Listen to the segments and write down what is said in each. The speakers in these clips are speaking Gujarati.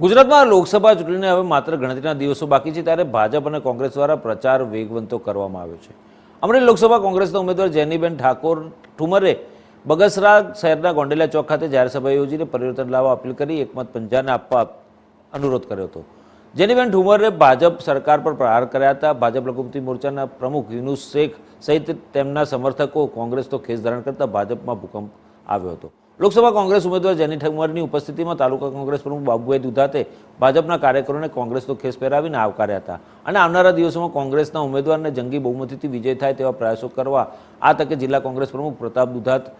ગુજરાતમાં લોકસભા ચૂંટણીને હવે માત્ર ગણતરીના દિવસો બાકી છે ત્યારે ભાજપ અને કોંગ્રેસ દ્વારા પ્રચાર વેગવંતો કરવામાં આવ્યો છે. અમરેલી લોકસભા કોંગ્રેસના ઉમેદવાર જેનીબેન ઠાકોર ઠુમરે બગસરા શહેરના ગોંડેલા ચોક ખાતે જાહેર સભા યોજીને પરિવર્તન લાવવા અપીલ કરી, એકમત પંજાને આપવા અનુરોધ કર્યો હતો. જેનીબેન ઠુમરે ભાજપ સરકાર પર પ્રહાર કર્યા હતા. ભાજપ લઘુમતી મોરચાના પ્રમુખ યુનુસ શેખ સહિત તેમના સમર્થકો કોંગ્રેસ તો ખેસ ધારણ કરતા ભાજપમાં ભૂકંપ આવ્યો હતો. લોકસભા કોંગ્રેસ ઉમેદવાર જેની ઠુમરની ઉપસ્થિતિમાં તાલુકા કોંગ્રેસ પ્રમુખ બાબુભાઈ દુધાતે ભાજપના કાર્યકરોને કોંગ્રેસનો ખેસ પહેરાવીને આવકાર્યા હતા. અને આવનારા દિવસોમાં કોંગ્રેસના ઉમેદવારને જંગી બહુમતીથી વિજય થાય તેવા પ્રયાસો કરવા આ તકે જિલ્લા કોંગ્રેસ પ્રમુખ પ્રતાપ દુધાત,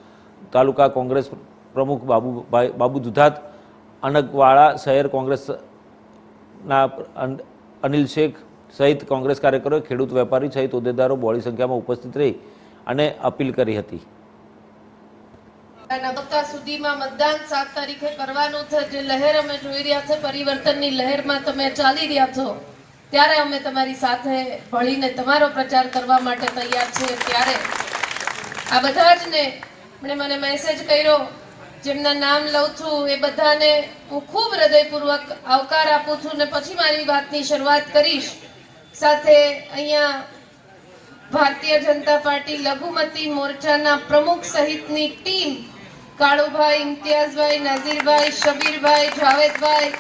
તાલુકા કોંગ્રેસ પ્રમુખ બાબુભાઈ, બાબુ દુધાત, અનગવાળા શહેર કોંગ્રેસના અનિલ શેખ સહિત કોંગ્રેસ કાર્યકરોએ ખેડૂત વેપારી સહિત હોદ્દેદારો બોળી સંખ્યામાં ઉપસ્થિત રહી અને અપીલ કરી હતી. તબક્કા સુધીમાં મતદાન સાત તારીખે કરવાનું છે. જે લહેર અમે જોઈ રહ્યા છે, પરિવર્તનની લહેરમાં તમે ચાલી રહ્યા છો. ત્યારે અમે તમારી સાથે ભળીને તમારો પ્રચાર કરવા માટે તૈયાર છીએ ત્યારે આ બધા જ ને મને મેસેજ કર્યો, જેમના નામ લઉં છું, એ બધાને હું ખૂબ હૃદયપૂર્વક આવકાર આપું છું ને પછી મારી વાતની શરૂઆત કરીશ. સાથે અહીંયા ભારતીય જનતા પાર્ટી લઘુમતી મોરચાના પ્રમુખ સહિતની ટીમ કાળુભાઈ, ઇમ્તિયાઝભાઈ, નાઝીરભાઈ, શબીરભાઈ, જાવેદભાઈ,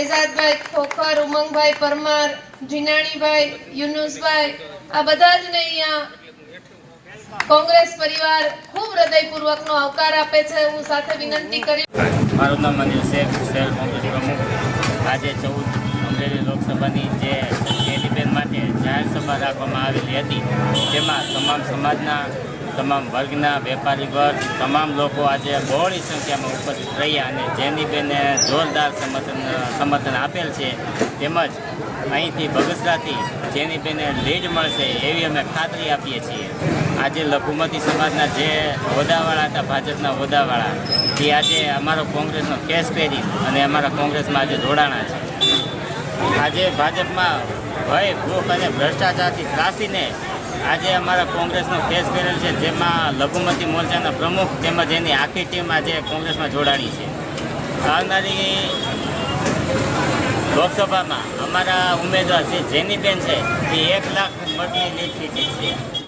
એઝાદભાઈ, ખોખર, ઉમંગભાઈ, પરમાર, જીનાણીભાઈ, યુનુસભાઈ, આ બધા જ ને અહીંયા કોંગ્રેસ પરિવાર ખૂબ હૃદયપૂર્વકનો આવકાર આપે છે. હું સાથે વિનંતી કરી મારું નામ અનિલ શેખ, શહેર કોંગ્રેસ પ્રમુખ. આજે ચૌદ અમરેલી લોકસભાની જે કેલીબેન માટે જાહેર સભા રાખવામાં આવેલી હતી, તેમાં તમામ સમાજના તમામ વર્ગના વેપારી વર્ગ, તમામ લોકો આજે બહોળી સંખ્યામાં ઉપસ્થિત રહ્યા અને જેની બેને જોરદાર સમર્થન સમર્થન આપેલ છે. તેમજ અહીંથી બગસરાથી જેની બેને લીડ મળશે એવી અમે ખાતરી આપીએ છીએ. આજે લઘુમતી સમાજના જે હોદ્દાવાળા હતા, ભાજપના હોદ્દાવાળા તે આજે અમારો કોંગ્રેસનો કેસ પહેરી અને અમારા કોંગ્રેસમાં આજે જોડાણા છે. આજે ભાજપમાં ભય ભૂખ અને ભ્રષ્ટાચારથી ત્રાસીને આજે અમારા કોંગ્રેસનો કેસ કરેલ છે, જેમાં લઘુમતી મોરચાના પ્રમુખ તેમજ એની આખી ટીમ આજે કોંગ્રેસમાં જોડાણી છે. આવનારી લોકસભામાં અમારા ઉમેદવાર શ્રી જેનીબેન છે, એ એક લાખ મતની લીડથી જીતશે